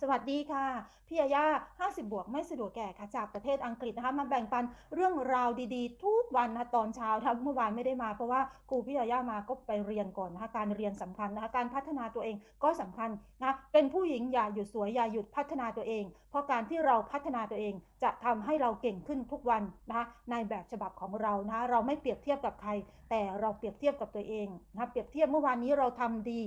สวัสดีค่ะ พี่อาย่า50 บวกไม่สะดวกแก่ค่ะ จากประเทศอังกฤษนะคะ มาแบ่งปันเรื่องราวดีๆ ทุกวันนะตอนเช้าทั้งเมื่อวานไม่ได้มา เพราะว่าครูพี่อาย่ามาก็ไปเรียนก่อนนะคะ การเรียนสำคัญนะคะ การพัฒนาตัวเองก็สำคัญนะ เป็นผู้หญิงอย่าหยุดสวยอย่าหยุดพัฒนาตัวเอง เพราะการที่เราพัฒนาตัวเองจะทำให้เราเก่งขึ้นทุกวันนะคะ ในแบบฉบับของเรานะ เราไม่เปรียบเทียบกับใคร แต่เราเปรียบเทียบกับตัวเองนะ เปรียบเทียบเมื่อวานนี้เราทำดี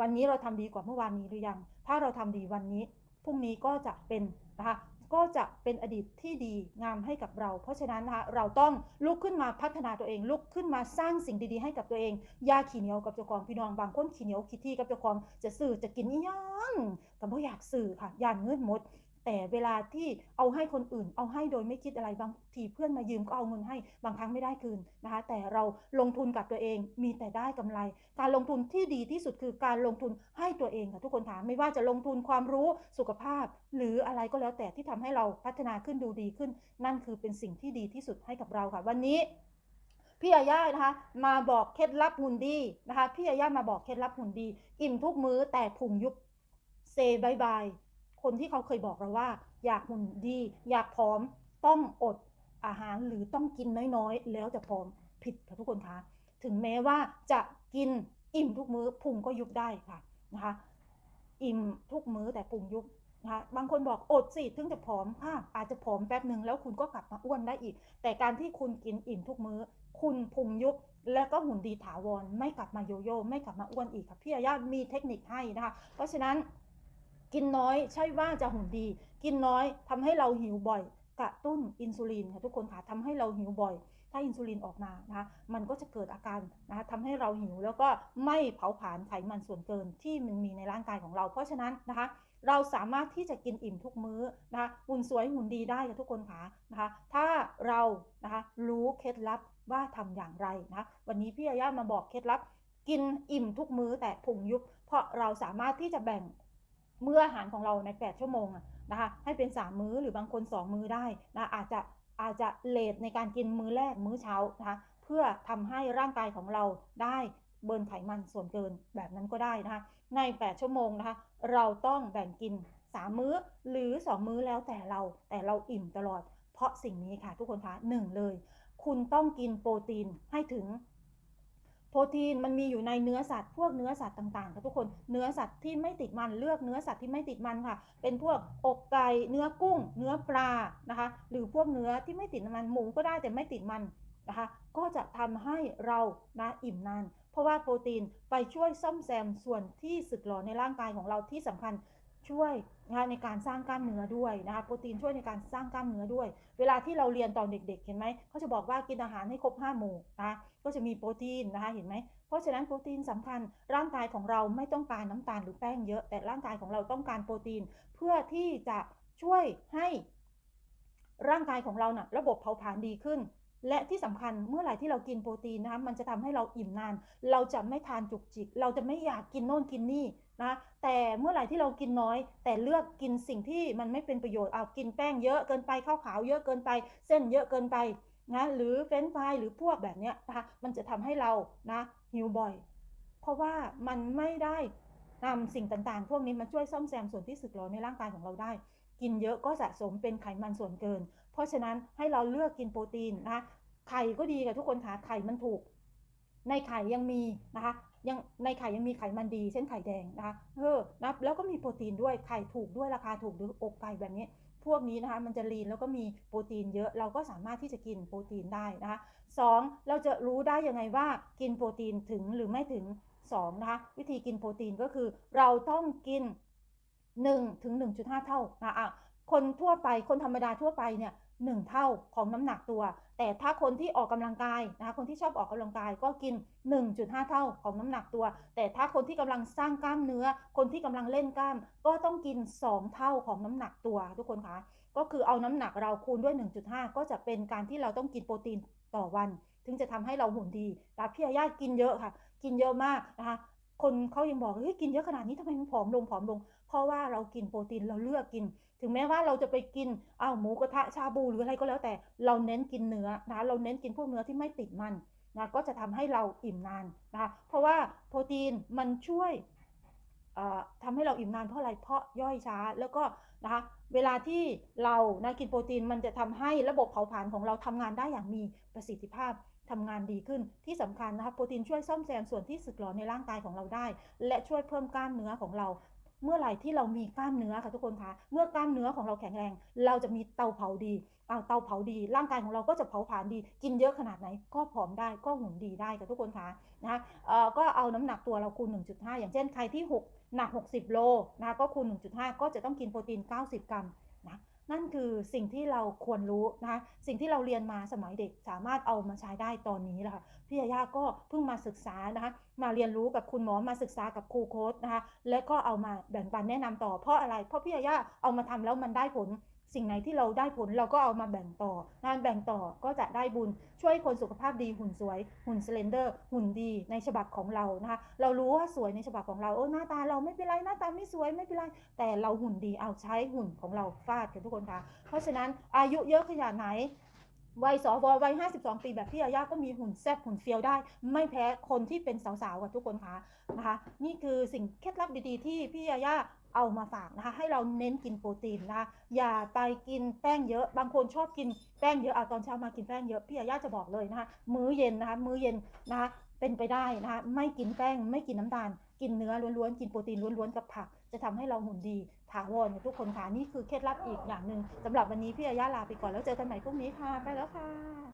วันนี้เราทำดีกว่าเมื่อวานนี้หรือยัง ถ้าเราทำดีวันนี้พรุ่งนี้ก็จะเป็นนะคะก็จะเป็นอดีตที่ดีงามให้กับเรา เพราะฉะนั้นนะคะเราต้องลุกขึ้นมาพัฒนาตัวเอง ลุกขึ้นมาสร้างสิ่งดีๆให้กับตัวเองยาขี้เหนียวกับเจ้าของพี่น้องบางคนขี้เหนียวขี้ที่กับเจ้าของจะสื่อจะกินยังก็บ่อยากสื่อค่ะยานเงินหมด แต่เวลาที่เอาให้คนอื่น เอาให้โดยไม่คิดอะไรบางทีเพื่อนมายืมก็เอาเงินให้ บางครั้งไม่ได้คืนนะคะ แต่เราลงทุนกับตัวเองมีแต่ได้กำไร การลงทุนที่ดีที่สุดคือการลงทุนให้ตัวเองค่ะทุกคนถามไม่ว่าจะลงทุนความรู้สุขภาพ หรืออะไรก็แล้วแต่ที่ทำให้เราพัฒนาขึ้นดูดีขึ้น นั่นคือเป็นสิ่งที่ดีที่สุดให้กับเราค่ะ วันนี้พี่อาย่านะคะมาบอกเคล็ดลับหุ่นดีนะคะพี่อาย่ามาบอกเคล็ดลับหุ่นดี อิ่มทุกมื้อแต่พุงยุบเซบายบาย คนที่เขาเคยบอกเราว่า อยากหุ่นดี อยากผอมต้องอดอาหารหรือต้องกินน้อยๆ แล้วจะผอมผิดค่ะทุกคนคะถึงแม้ว่าจะกินอิ่มทุกมื้อพุงก็ยุบได้ค่ะนะคะ อิ่มทุกมื้อแต่พุงยุบนะคะบางคนบอกอดสิถึงจะผอมค่ะอาจจะผอมแป๊บหนึ่งแล้วคุณก็กลับมาอ้วนได้อีก แต่การที่คุณกินอิ่มทุกมื้อ คุณพุงยุบแล้วก็หุ่นดีถาวรไม่กลับมาโยโย่ไม่กลับมาอ้วนอีกค่ะพี่อาญามีเทคนิคให้นะคะ เพราะฉะนั้น กินน้อยใช่ว่าจะหุ่นดี กินน้อยทำให้เราหิวบ่อย กระตุ้นอินซูลินค่ะทุกคนค่ะทำให้เราหิวบ่อย ถ้าอินซูลินออกมานะคะมันก็จะเกิดอาการนะคะทำให้เราหิวแล้วก็ไม่เผาผลาญไขมันส่วนเกินที่มันมีในร่างกายของเรา เพราะฉะนั้นนะคะเราสามารถที่จะกินอิ่มทุกมื้อนะคะหุ่นสวยหุ่นดีได้ค่ะทุกคนค่ะนะคะถ้าเรานะคะรู้เคล็ดลับว่าทำอย่างไรนะคะวันนี้พี่อาย่ามาบอกเคล็ดลับ กินอิ่มทุกมื้อแต่พุงยุบ เพราะเราสามารถที่จะแบ่ง เมื้ออาหารของเราใน 8 ชั่วโมงนะคะให้เป็น 3 มื้อหรือบางคน 2 มื้อได้นะอาจจะอาจจะเลทในการกินมื้อแรกมื้อเช้านะคะเพื่อทำให้ร่างกายของเราได้เบิร์นไขมันส่วนเกินแบบนั้นก็ได้นะคะใน 8 ชั่วโมงนะคะเราต้องแบ่งกิน 3 มื้อหรือ 2 มื้อแล้วแต่เราแต่เราอิ่มตลอด เพราะสิ่งนี้ค่ะทุกคนคะหนึ่งเลย คุณต้องกินโปรตีนให้ถึง โปรตีนมันมีอยู่ในเนื้อสัตว์พวกเนื้อสัตว์ต่างๆค่ะทุกคนเนื้อสัตว์ที่ไม่ติดมันเลือกเนื้อสัตว์ที่ไม่ติดมันค่ะ เป็นพวกอกไก่เนื้อกุ้ง เนื้อปลานะคะ หรือพวกเนื้อที่ไม่ติดมันหมูก็ได้แต่ไม่ติดมันนะคะ ก็จะทำให้เรานะอิ่มนาน เพราะว่าโปรตีนไปช่วยซ่อมแซมส่วนที่สึกหรอในร่างกายของเราที่สำคัญ ช่วยนะคะในการสร้างกล้ามเนื้อด้วยนะคะโปรตีนช่วยในการสร้างกล้ามเนื้อด้วย เวลาที่เราเรียนตอนเด็ก ๆ เห็นไหมเขาจะบอกว่ากินอาหารให้ครบ5หมู่นะคะก็จะมีโปรตีนนะคะเห็นไหมเพราะฉะนั้นโปรตีนสำคัญร่างกายของเราไม่ต้องการน้ำตาลหรือแป้งเยอะ แต่ร่างกายของเราต้องการโปรตีน เพื่อที่จะช่วยให้ร่างกายของเรานะ่ะระบบเผาผลาญดีขึ้น และที่สำคัญเมื่อไหร่ที่เรากินโปรตีนนะคะมันจะทำให้เราอิ่มนาน เราจะไม่ทานจุกจิก เราจะไม่อยากกินโน่นกินนี่นะแต่เมื่อไหร่ที่เรากินน้อย แต่เลือกกินสิ่งที่มันไม่เป็นประโยชน์เอากินแป้งเยอะเกินไปข้าวขาวเยอะเกินไป เส้นเยอะเกินไปนะหรือเฟรนช์ฟรายหรือพวกแบบเนี้ยนะคะมันจะทำให้เรานะหิวบ่อย เพราะว่ามันไม่ได้นำสิ่งต่างๆ พวกนี้มาช่วยซ่อมแซมส่วนที่สึกหรอในร่างกายของเราได้ กินเยอะก็สะสมเป็นไขมันส่วนเกิน เพราะฉะนั้นให้เราเลือกกินโปรตีนนะคะไข่ก็ดีกับทุกคนค่ะไข่มันถูก ในไข่ยังมีนะคะยังในไข่ยังมีไขมันดีเช่นไข่แดงนะคะเออนะแล้วก็มีโปรตีนด้วยไข่ถูกด้วยราคาถูกหรืออกไก่แบบนี้ พวกนี้นะคะมันจะลีนแล้วก็มีโปรตีนเยอะเราก็สามารถที่จะกินโปรตีนได้นะคะสองเราจะรู้ได้ยังไงว่ากินโปรตีนถึงหรือไม่ถึง2นะคะวิธีกินโปรตีนก็คือเราต้องกิน1ถึง1.5 เท่านะอะคนทั่วไปคนธรรมดาทั่วไปเนี่ย หนึ่งเท่าของน้ำหนักตัว แต่ถ้าคนที่ออกกำลังกายนะคะคนที่ชอบออกกำลังกายก็กิน 1.5 เท่าของน้ำหนักตัว แต่ถ้าคนที่กำลังสร้างกล้ามเนื้อ คนที่กำลังเล่นกล้าม ก็ต้องกิน 2 เท่าของน้ำหนักตัว ทุกคนคะก็คือเอาน้ำหนักเราคูณด้วย 1.5 ก็จะเป็นการที่เราต้องกินโปรตีนต่อวัน ถึงจะทำให้เราหุ่นดีแต่พี่อาญากินเยอะค่ะ กินเยอะมากนะคะคนเขายังบอกเฮ้ยกินเยอะขนาดนี้ทำไมมันผอมลงผอมลง เพราะว่าเรากินโปรตีนเราเลือกกิน ถึงแม้ว่าเราจะไปกินอ้าวหมูกระทะชาบูหรืออะไรก็แล้วแต่เราเน้นกินเนื้อนะเราเน้นกินพวกเนื้อที่ไม่ติดมันนะก็จะทำให้เราอิ่มนานนะคะเพราะว่าโปรตีนมันช่วยเอ่อทำให้เราอิ่มนานเพราะอะไรเพราะย่อยช้าแล้วก็นะคะเวลาที่เรานะกินโปรตีนมันจะทำให้ระบบเผาผลาญของเราทำงานได้อย่างมีประสิทธิภาพทำงานดีขึ้นที่สำคัญนะคะโปรตีนช่วยซ่อมแซมส่วนที่สึกหรอในร่างกายของเราได้ และช่วยเพิ่มกล้ามเนื้อของเรา เมื่อไหร่ที่เรามีกล้ามเนื้อค่ะทุกคนคะเมื่อกล้ามเนื้อของเราแข็งแรง เราจะมีเตาเผาดีเอาเตาเผาดี ร่างกายของเราก็จะเผาผลาญดี กินเยอะขนาดไหน ก็ผอมได้ก็หุ่นดีได้ค่ะทุกคนคะนะคะเอ่อก็เอาน้ำหนักตัวเราคูณ 1.5 อย่างเช่นใครที่ 6 หนัก 60 โลนะคะก็คูณ 1.5 ก็จะต้องกินโปรตีน 90 กรัม นั่นคือสิ่งที่เราควรรู้นะคะสิ่งที่เราเรียนมาสมัยเด็กสามารถเอามาใช้ได้ตอนนี้แหละค่ะพี่ยาย่าก็เพิ่งมาศึกษานะคะมาเรียนรู้กับคุณหมอมาศึกษากับครูโค้ชนะคะแล้วก็เอามาแบ่งปันแนะนำต่อเพราะอะไร เพราะพี่ยาย่าเอามาทำแล้วมันได้ผล สิ่งไหนที่เราได้ผลเราก็เอามาแบ่งต่อ งานแบ่งต่อก็จะได้บุญช่วยคนสุขภาพดีหุ่นสวย หุ่นสเลนเดอร์ หุ่นดีในฉบับของเรานะคะเรารู้ว่าสวยในฉบับของเราเออหน้าตาเราไม่เป็นไรหน้าตาไม่สวยไม่เป็นไร แต่เราหุ่นดีเอาใช้หุ่นของเราฟาดกันทุกคนคะเพราะฉะนั้นอายุเยอะขนาดไหน วัยสววัยห้าสิบสองปีแบบพี่ยาย่าก็มีหุ่นแซ่บหุ่นเฟี้ยวได้ ไม่แพ้คนที่เป็นสาวๆกับทุกคนคะนะคะ นี่คือสิ่งเคล็ดลับดีๆ ที่พี่ยาย่าเอามาฝากนะคะ ให้เราเน้นกินโปรตีนนะคะอย่าไปกินแป้งเยอะ บางคนชอบกินแป้งเยอะเอาตอนเช้ามากินแป้งเยอะพี่ยาย่าจะบอกเลยนะคะมื้อเย็นนะคะมื้อเย็นนะคะ เป็นไปได้นะคะไม่กินแป้ง ไม่กินน้ำตาล กินเนื้อล้วนๆ กินโปรตีนล้วนๆ กับผัก จะทำให้เราหุ่นดีถาวรทุกคนค่ะนี่คือเคล็ดลับอีกอย่างหนึ่งสำหรับวันนี้พี่อาย่าลาไปก่อนแล้วเจอกันใหม่พรุ่งนี้ค่ะ ไปแล้วค่ะ